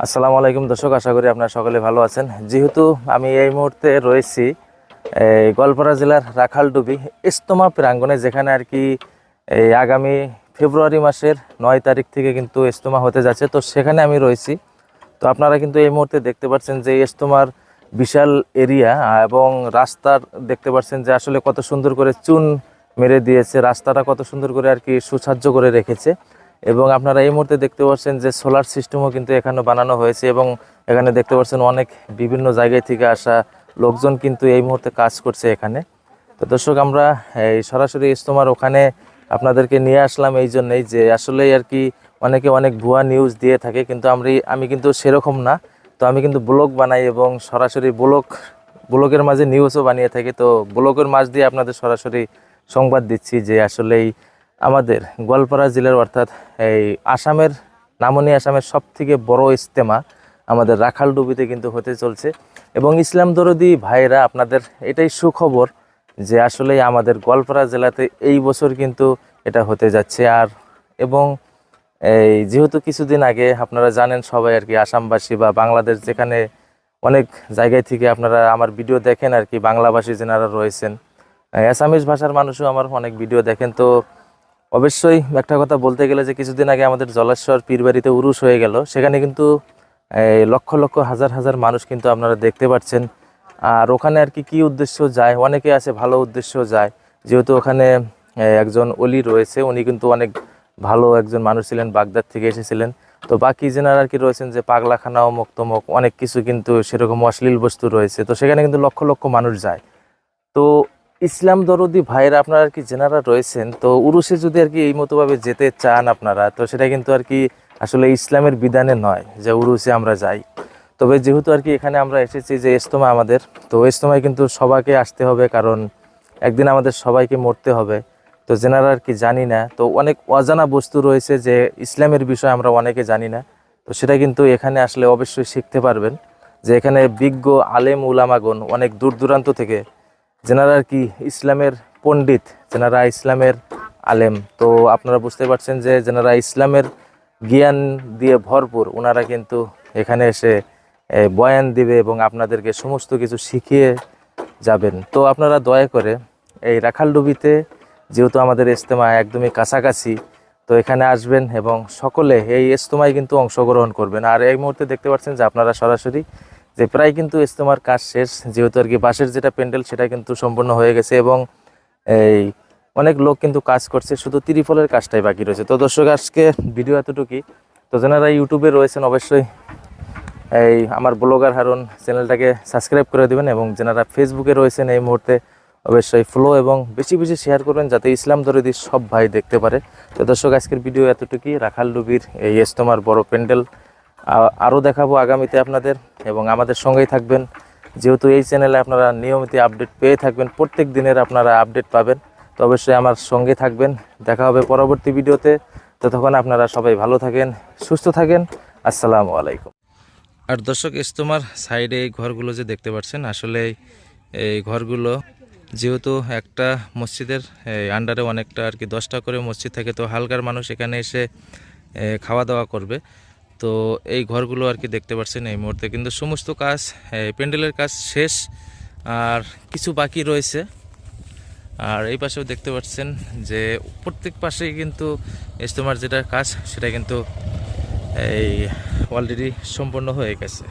আসসালামু আলাইকুম দর্শক, আশা করি আপনারা সকলে ভালো আছেন। যেহেতু আমি এই মুহূর্তে রয়েছি, এই গোয়ালপাড়া জেলার রাখালডুবি ইস্তমা প্রাঙ্গনে যেখানে আর কি এই আগামী ফেব্রুয়ারি মাসের নয় তারিখ থেকে কিন্তু ইস্তমা হতে যাচ্ছে, তো সেখানে আমি রয়েছি। তো আপনারা কিন্তু এই মুহূর্তে দেখতে পাচ্ছেন যে ইস্তমার বিশাল এরিয়া এবং রাস্তার দেখতে পাচ্ছেন যে আসলে কত সুন্দর করে চুন মেরে দিয়েছে, রাস্তাটা কত সুন্দর করে আর কি সুসাহ্য করে রেখেছে। এবং আপনারা এই মুহূর্তে দেখতে পাচ্ছেন যে সোলার সিস্টেমও কিন্তু এখানে বানানো হয়েছে এবং এখানে দেখতে পাচ্ছেন অনেক বিভিন্ন জায়গায় থেকে আসা লোকজন কিন্তু এই মুহূর্তে কাজ করছে এখানে। তো দর্শক, আমরা, এই সরাসরি ইস্তমার ওখানে আপনাদেরকে নিয়ে আসলাম এই জন্যই যে আসলেই আর কি অনেকে অনেক ভুয়া নিউজ দিয়ে থাকে, কিন্তু আমি আমি কিন্তু সেরকম না। তো আমি কিন্তু ব্লগ বানাই এবং সরাসরি ব্লগ, ব্লগের মাঝে নিউজও বানিয়ে থাকি। তো ব্লগের মাঝ দিয়ে আপনাদের সরাসরি সংবাদ দিচ্ছি যে আসলেই আমাদের গোয়ালপাড়া জেলার অর্থাৎ এই আসামের, নামনি আসামের সব থেকে বড় ইস্তেমা আমাদের রাখালডুবিতে কিন্তু হতে চলছে। এবং ইসলাম দরদি ভাইরা আপনাদের এটাই সুখবর যে আসলেই আমাদের গোয়ালপাড়া জেলাতে এই বছর কিন্তু এটা হতে যাচ্ছে। আর এবং এই যেহেতু কিছুদিন আগে আপনারা জানেন সবাই আর কি, আসামবাসী বা বাংলাদেশ যেখানে অনেক জায়গায় থেকে আপনারা আমার ভিডিও দেখেন আর কি, বাংলাভাষী যেনারা রয়েছেন। অ্যাসামিজ ভাষার মানুষও আমার অনেক ভিডিও দেখেন। তো অবশ্যই একটা কথা বলতে গেলে যে কিছুদিন আগে আমাদের জলেশ্বর পীরবাড়িতে উরুস হয়ে গেল, সেখানে কিন্তু লক্ষ লক্ষ, হাজার হাজার মানুষ কিন্তু আপনারা দেখতে পাচ্ছেন। আর ওখানে আর কি, কী উদ্দেশ্য যায়? অনেকে আছে, ভালো উদ্দেশ্য যায়। যেহেতু ওখানে একজন অলি রয়েছে, উনি কিন্তু অনেক ভালো একজন মানুষ ছিলেন, বাগদাদ থেকে এসেছিলেন। তো বাকি যেনারা আর কি রয়েছেন যে পাগলাখানা অমুক তমুক অনেক কিছু কিন্তু সেরকম অশ্লীল বস্তু রয়েছে। তো সেখানে কিন্তু লক্ষ লক্ষ মানুষ যায়। তো ইসলাম দরদি ভাইয়েরা আপনারা আর কি যেনারা রয়েছেন, তো উরুসে যদি আর কি এই মতোভাবে যেতে চান আপনারা, তো সেটা কিন্তু আর কি আসলে ইসলামের বিধানে নয় যে উরুসে আমরা যাই। তবে যেহেতু আর কি এখানে আমরা এসেছি যে ইস্তমা আমাদের, তো ইস্তমায় কিন্তু সবাইকে আসতে হবে কারণ একদিন আমাদের সবাইকে মরতে হবে। তো যেনারা আর কি জানি না, তো অনেক অজানা বস্তু রয়েছে যে ইসলামের বিষয় আমরা অনেকে জানি না, তো সেটা কিন্তু এখানে আসলে অবশ্যই শিখতে পারবেন যে এখানে বিজ্ঞ আলেম উলামাগণ অনেক দূর দূরান্ত থেকে যেনারা আর কি ইসলামের পণ্ডিত, যেনারা ইসলামের আলেম, তো আপনারা বুঝতে পারছেন যে যেনারা ইসলামের জ্ঞান দিয়ে ভরপুর ওনারা কিন্তু এখানে এসে বয়ান দিবে এবং আপনাদেরকে সমস্ত কিছু শিখিয়ে যাবেন। তো আপনারা দয়া করে এই রাখালডুবিতে যেহেতু আমাদের ইজতেমা একদমই কাছাকাছি, তো এখানে আসবেন এবং সকলে এই ইজতেমায় কিন্তু অংশগ্রহণ করবেন। আর এই মুহূর্তে দেখতে পাচ্ছেন যে আপনারা সরাসরি যে প্রায় কিন্তু ইস্তমার কাজ শেষ, যেহেতু আর কি বাঁশের যেটা প্যান্ডেল সেটা কিন্তু সম্পূর্ণ হয়ে গেছে এবং এই অনেক লোক কিন্তু কাজ করছে, শুধু ত্রিফলের কাজটাই বাকি রয়েছে। তো দর্শক, আজকে ভিডিও এতটুকুই। তো যারা ইউটিউবে রয়েছেন, অবশ্যই এই আমার ব্লগার হারুন চ্যানেলটাকে সাবস্ক্রাইব করে দেবেন এবং যারা ফেসবুকে রয়েছেন এই মুহূর্তে, অবশ্যই ফলো এবং বেশি বেশি শেয়ার করবেন যাতে ইসলাম দরদি সব ভাই দেখতে পারে। তো দর্শক, আজকের ভিডিও এতটুকুই। রাখাল ডুবির এই ইস্তমার বড় প্যান্ডেল আরও দেখাবো আগামীতে আপনাদের এবং আমাদের সঙ্গেই থাকবেন। যেহেতু এই চ্যানেলে আপনারা নিয়মিত আপডেট পেয়ে থাকবেন, প্রত্যেক দিনের আপনারা আপডেট পাবেন। তো অবশ্যই আমার সঙ্গে থাকবেন। দেখা হবে পরবর্তী ভিডিওতে। ততক্ষণ আপনারা সবাই ভালো থাকেন, সুস্থ থাকেন। আসসালামু আলাইকুম। আর দর্শক, ইস্তমার সাইডে এই ঘরগুলো যে দেখতে পাচ্ছেন, আসলে এই ঘরগুলো যেহেতু একটা মসজিদের আন্ডারে অনেকটা আর কি, দশটা করে মসজিদ থাকে, তো হালকার মানুষ এখানে এসে খাওয়া দাওয়া করবে। তো এই ঘরগুলো আর কি দেখতে পাচ্ছেন এই মুহূর্তে। কিন্তু সমস্ত কাজ প্যান্ডেলের কাজ শেষ, আর কিছু বাকি রয়েছে। আর এই পাশেও দেখতে পাচ্ছেন যে প্রত্যেক পাশেই কিন্তু ইজতেমার যেটা কাজ, সেটা কিন্তু এই অলরেডি সম্পন্ন হয়ে গেছে।